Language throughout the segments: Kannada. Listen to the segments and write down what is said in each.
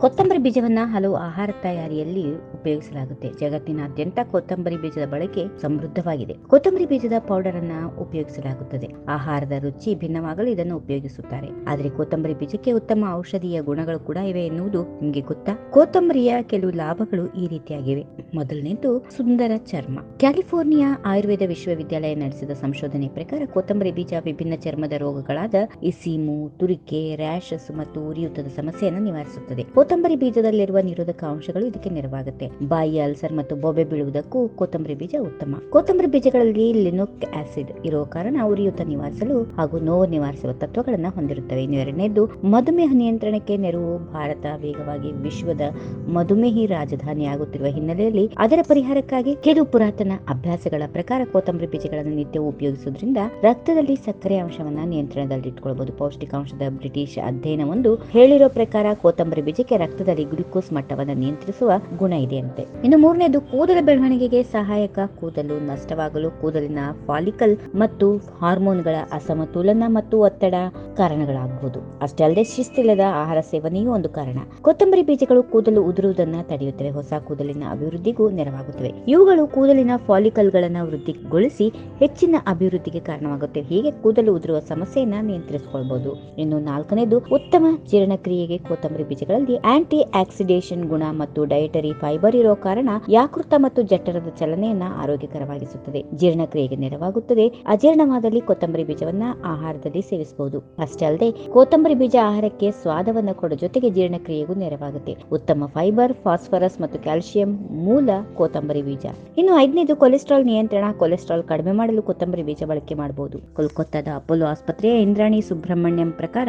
ಕೊತ್ತಂಬರಿ ಬೀಜವನ್ನ ಹಲವು ಆಹಾರ ತಯಾರಿಯಲ್ಲಿ ಉಪಯೋಗಿಸಲಾಗುತ್ತೆ. ಜಗತ್ತಿನಾದ್ಯಂತ ಕೊತ್ತಂಬರಿ ಬೀಜದ ಬಳಕೆ ಸಮೃದ್ಧವಾಗಿದೆ. ಕೊತ್ತಂಬರಿ ಬೀಜದ ಪೌಡರ್ ಅನ್ನ ಉಪಯೋಗಿಸಲಾಗುತ್ತದೆ. ಆಹಾರದ ರುಚಿ ಭಿನ್ನವಾಗಲು ಇದನ್ನು ಉಪಯೋಗಿಸುತ್ತಾರೆ. ಆದರೆ ಕೊತ್ತಂಬರಿ ಬೀಜಕ್ಕೆ ಉತ್ತಮ ಔಷಧೀಯ ಗುಣಗಳು ಕೂಡ ಇವೆ ಎನ್ನುವುದು ನಿಮಗೆ ಗೊತ್ತಾ? ಕೊತ್ತಂಬರಿಯ ಕೆಲವು ಲಾಭಗಳು ಈ ರೀತಿಯಾಗಿವೆ. ಮೊದಲನೇದು ಸುಂದರ ಚರ್ಮ. ಕ್ಯಾಲಿಫೋರ್ನಿಯಾ ಆಯುರ್ವೇದ ವಿಶ್ವವಿದ್ಯಾಲಯ ನಡೆಸಿದ ಸಂಶೋಧನೆ ಪ್ರಕಾರ ಕೊತ್ತಂಬರಿ ಬೀಜ ವಿಭಿನ್ನ ಚರ್ಮದ ರೋಗಗಳಾದ ಇಸೀಮು ತುರಿಕೆ, ರ್ಯಾಷಸ್ ಮತ್ತು ಉರಿಯೂತದ ಸಮಸ್ಯೆಯನ್ನು ನಿವಾರಿಸುತ್ತದೆ. ಕೊತ್ತಂಬರಿ ಬೀಜದಲ್ಲಿರುವ ನಿರೋಧಕ ಅಂಶಗಳು ಇದಕ್ಕೆ ನೆರವಾಗುತ್ತೆ. ಬಾಯಿ ಅಲ್ಸರ್ ಮತ್ತು ಬೊಬೆ ಬೀಳುವುದಕ್ಕೂ ಕೊತ್ತಂಬರಿ ಬೀಜ ಉತ್ತಮ. ಕೊತ್ತಂಬರಿ ಬೀಜಗಳಲ್ಲಿ ಲಿನೋಕ್ ಆಸಿಡ್ ಇರುವ ಕಾರಣ ಉರಿಯೂತ ನಿವಾರಿಸಲು ಹಾಗೂ ನೋವು ನಿವಾರಿಸುವ ತತ್ವಗಳನ್ನು ಹೊಂದಿರುತ್ತವೆ. ಇನ್ನು ಮಧುಮೇಹ ನಿಯಂತ್ರಣಕ್ಕೆ ನೆರವು ಭಾರತ ವೇಗವಾಗಿ ವಿಶ್ವದ ಮಧುಮೇಹಿ ರಾಜಧಾನಿ ಆಗುತ್ತಿರುವ ಹಿನ್ನೆಲೆಯಲ್ಲಿ ಅದರ ಪರಿಹಾರಕ್ಕಾಗಿ ಕೆಲವು ಪುರಾತನ ಅಭ್ಯಾಸಗಳ ಪ್ರಕಾರ ಕೊತ್ತಂಬರಿ ಬೀಜಗಳನ್ನು ನಿತ್ಯ ಉಪಯೋಗಿಸುವುದರಿಂದ ರಕ್ತದಲ್ಲಿ ಸಕ್ಕರೆ ಅಂಶವನ್ನು ನಿಯಂತ್ರಣದಲ್ಲಿಟ್ಟುಕೊಳ್ಳಬಹುದು ಪೌಷ್ಟಿಕಾಂಶದ ಬ್ರಿಟಿಷ್ ಅಧ್ಯಯನವೊಂದು ಹೇಳಿರೋ ಪ್ರಕಾರ ಕೊತ್ತಂಬರಿ ಬೀಜಕ್ಕೆ ರಕ್ತದಲ್ಲಿ ಗ್ಲೂಕೋಸ್ ಮಟ್ಟವನ್ನು ನಿಯಂತ್ರಿಸುವ ಗುಣ ಇದೆಯಂತೆ. ಇನ್ನು ಮೂರನೇದು, ಕೂದಲ ಬೆಳವಣಿಗೆಗೆ ಸಹಾಯಕ. ಕೂದಲು ನಷ್ಟವಾಗಲು ಕೂದಲಿನ ಫಾಲಿಕಲ್ ಮತ್ತು ಹಾರ್ಮೋನ್ಗಳ ಅಸಮತೋಲನ ಮತ್ತು ಒತ್ತಡ ಕಾರಣಗಳಾಗಬಹುದು. ಅಷ್ಟೇ ಅಲ್ಲದೆ, ಶಿಸ್ತಿಲ್ಲದ ಆಹಾರ ಸೇವನೆಯೂ ಒಂದು ಕಾರಣ. ಕೊತ್ತಂಬರಿ ಬೀಜಗಳು ಕೂದಲು ಉದುರುವುದನ್ನ ತಡೆಯುತ್ತವೆ. ಹೊಸ ಕೂದಲಿನ ಅಭಿವೃದ್ಧಿಗೂ ನೆರವಾಗುತ್ತವೆ. ಇವುಗಳು ಕೂದಲಿನ ಫಾಲಿಕಲ್ಗಳನ್ನು ವೃದ್ಧಿಗೊಳಿಸಿ ಹೆಚ್ಚಿನ ಅಭಿವೃದ್ಧಿಗೆ ಕಾರಣವಾಗುತ್ತವೆ. ಹೀಗೆ ಕೂದಲು ಉದುರುವ ಸಮಸ್ಯೆಯನ್ನ ನಿಯಂತ್ರಿಸಿಕೊಳ್ಳಬಹುದು ಇನ್ನು ನಾಲ್ಕನೇದು, ಉತ್ತಮ ಜೀರ್ಣಕ್ರಿಯೆಗೆ ಕೊತ್ತಂಬರಿ ಬೀಜಗಳಲ್ಲಿ ಆಂಟಿ ಆಕ್ಸಿಡೇಷನ್ ಗುಣ ಮತ್ತು ಡಯಟರಿ ಫೈಬರ್ ಇರೋ ಕಾರಣ ಯಾಕೃತ ಮತ್ತು ಜಠರದ ಚಲನೆಯನ್ನ ಆರೋಗ್ಯಕರವಾಗಿಸುತ್ತದೆ. ಜೀರ್ಣಕ್ರಿಯೆಗೆ ನೆರವಾಗುತ್ತದೆ. ಅಜೀರ್ಣವಾದಲ್ಲಿ ಕೊತ್ತಂಬರಿ ಬೀಜವನ್ನ ಆಹಾರದಲ್ಲಿ ಸೇವಿಸಬಹುದು. ಅಷ್ಟೇ ಅಲ್ಲದೆ, ಕೊತ್ತಂಬರಿ ಬೀಜ ಆಹಾರಕ್ಕೆ ಸ್ವಾದವನ್ನ ಕೊಡೋ ಜೊತೆಗೆ ಜೀರ್ಣಕ್ರಿಯೆಗೂ ನೆರವಾಗುತ್ತೆ. ಉತ್ತಮ ಫೈಬರ್, ಫಾಸ್ಫರಸ್ ಮತ್ತು ಕ್ಯಾಲ್ಸಿಯಂ ಮೂಲ ಕೊತ್ತಂಬರಿ ಬೀಜ. ಇನ್ನು ಐದನೇದು, ಕೊಲೆಸ್ಟ್ರಾಲ್ ನಿಯಂತ್ರಣ. ಕೊಲೆಸ್ಟ್ರಾಲ್ ಕಡಿಮೆ ಮಾಡಲು ಕೊತ್ತಂಬರಿ ಬೀಜ ಬಳಕೆ ಮಾಡಬಹುದು. ಕೋಲ್ಕತ್ತಾದ ಅಪೋಲೋ ಆಸ್ಪತ್ರೆಯ ಇಂದ್ರಾಣಿ ಸುಬ್ರಹ್ಮಣ್ಯಂ ಪ್ರಕಾರ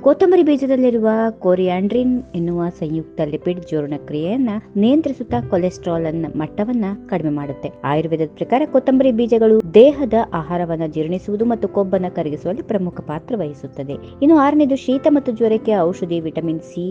ಕೊತ್ತಂಬರಿ ಬೀಜದಲ್ಲಿರುವ ಕೋರಿಯಾಂಡ್ರಿನ್ ಎನ್ನುವ ಸಂಯುಕ್ತ ಲಿಪಿಡ್ ಜೀರ್ಣಕ್ರಿಯೆಯನ್ನ ನಿಯಂತ್ರಿಸುತ್ತಾ ಕೊಲೆಸ್ಟ್ರಾಲ್ ಅನ್ನ ಮಟ್ಟವನ್ನ ಕಡಿಮೆ ಮಾಡುತ್ತೆ. ಆಯುರ್ವೇದದ ಪ್ರಕಾರ ಕೊತ್ತಂಬರಿ ಬೀಜಗಳು ದೇಹದ ಆಹಾರವನ್ನ ಜೀರ್ಣಿಸುವುದು ಮತ್ತು ಕೊಬ್ಬನ್ನ ಕರಗಿಸುವಲ್ಲಿ ಪ್ರಮುಖ ಪಾತ್ರ ವಹಿಸುತ್ತದೆ. ಇನ್ನು ಆರನೇದು ಶೀತ ಮತ್ತು ಜ್ವರಕ್ಕೆ ಔಷಧಿ, ವಿಟಮಿನ್ ಸಿ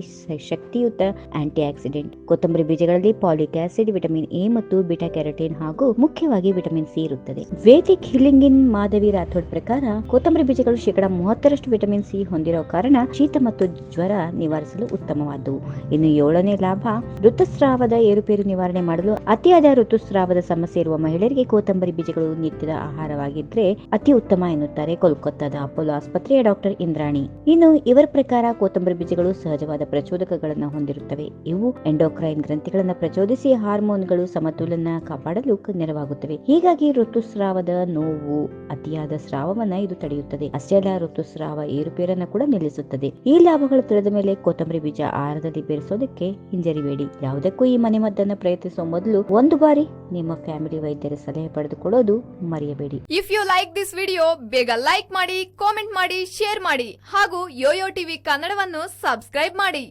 ಶಕ್ತಿಯುತ ಆಂಟಿ ಆಕ್ಸಿಡೆಂಟ್ ಕೊತ್ತಂಬರಿ ಬೀಜಗಳಲ್ಲಿ ಪಾಲಿಕ್ ಆಸಿಡ್, ವಿಟಮಿನ್ ಎ ಮತ್ತು ಬಿಟಾ ಕ್ಯಾರೋಟಿನ್ ಹಾಗೂ ಮುಖ್ಯವಾಗಿ ವಿಟಮಿನ್ ಸಿ ಇರುತ್ತದೆ. ವೇದಿಕ್ ಹಿಲಿಂಗಿನ್ ಮಾಧವಿ ರಾಥೋಡ್ ಪ್ರಕಾರ ಕೊತ್ತಂಬರಿ ಬೀಜಗಳು ಶೇಕಡಾ ಮೂವತ್ತರಷ್ಟು ವಿಟಮಿನ್ ಸಿ ಹೊಂದಿರೋ ಕಾರಣ ಶೀತ ಮತ್ತು ಜ್ವರ ನಿವಾರಿಸಲು ಉತ್ತಮವಾದವು. ಇನ್ನು ಏಳನೇ ಲಾಭ, ಋತುಸ್ರಾವದ ಏರುಪೇರು ನಿವಾರಣೆ ಮಾಡಲು ಅತಿಯಾದ ಋತುಸ್ರಾವದ ಸಮಸ್ಯೆ ಇರುವ ಮಹಿಳೆಯರಿಗೆ ಕೊತ್ತಂಬರಿ ಬೀಜಗಳು ನಿತ್ಯದ ಆಹಾರವಾಗಿದ್ರೆ ಅತಿ ಉತ್ತಮ ಎನ್ನುತ್ತಾರೆ ಕೋಲ್ಕತ್ತಾದ ಅಪೋಲೋ ಆಸ್ಪತ್ರೆಯ ಡಾಕ್ಟರ್ ಇಂದ್ರಾಣಿ. ಇನ್ನು ಇವರ ಪ್ರಕಾರ ಕೊತ್ತಂಬರಿ ಬೀಜಗಳು ಸಹಜವಾದ ಪ್ರಚೋದಕಗಳನ್ನು ಹೊಂದಿರುತ್ತವೆ. ಇವು ಎಂಡೋಕ್ರೈನ್ ಗ್ರಂಥಿಗಳನ್ನು ಪ್ರಚೋದಿಸಿ ಹಾರ್ಮೋನ್ಗಳು ಸಮತೋಲನ ಕಾಪಾಡಲು ನೆರವಾಗುತ್ತವೆ. ಹೀಗಾಗಿ ಋತುಸ್ರಾವದ ನೋವು ಅತಿಯಾದ ಸ್ರಾವವನ್ನ ಇದು ತಡೆಯುತ್ತದೆ. ಅಷ್ಟೆಲ್ಲ ಋತುಸ್ರಾವ ಏರುಪೇರನ್ನು ಕೂಡ ನಿಲ್ಲಿಸುತ್ತದೆ. ಈ ಲಾಭಗಳು ತಿಳಿದ ಮೇಲೆ ಕೊತ್ತಂಬರಿ ಬೀಜ ಆಹಾರದಲ್ಲಿ ಬೆರೆಸೋದಕ್ಕೆ ಹಿಂಜರಿಬೇಡಿ. ಯಾವುದಕ್ಕೂ ಈ ಮನೆಮದ್ದನ್ನ ಪ್ರಯತ್ನಿಸುವ ಮೊದಲು ಒಂದು ಬಾರಿ ನಿಮ್ಮ ಫ್ಯಾಮಿಲಿ ವೈದ್ಯರ ಸಲಹೆ ಪಡೆದುಕೊಳ್ಳೋದು ಮರೆಯಬೇಡಿ. If you like this video ಬೇಗ ಲೈಕ್ ಮಾಡಿ ಕಾಮೆಂಟ್ ಮಾಡಿ ಶೇರ್ ಮಾಡಿ ಹಾಗೂ ಯೋಯೋ ಟಿವಿ ಕನ್ನಡವನ್ನು ಸಬ್ಸ್ಕ್ರೈಬ್ ಮಾಡಿ.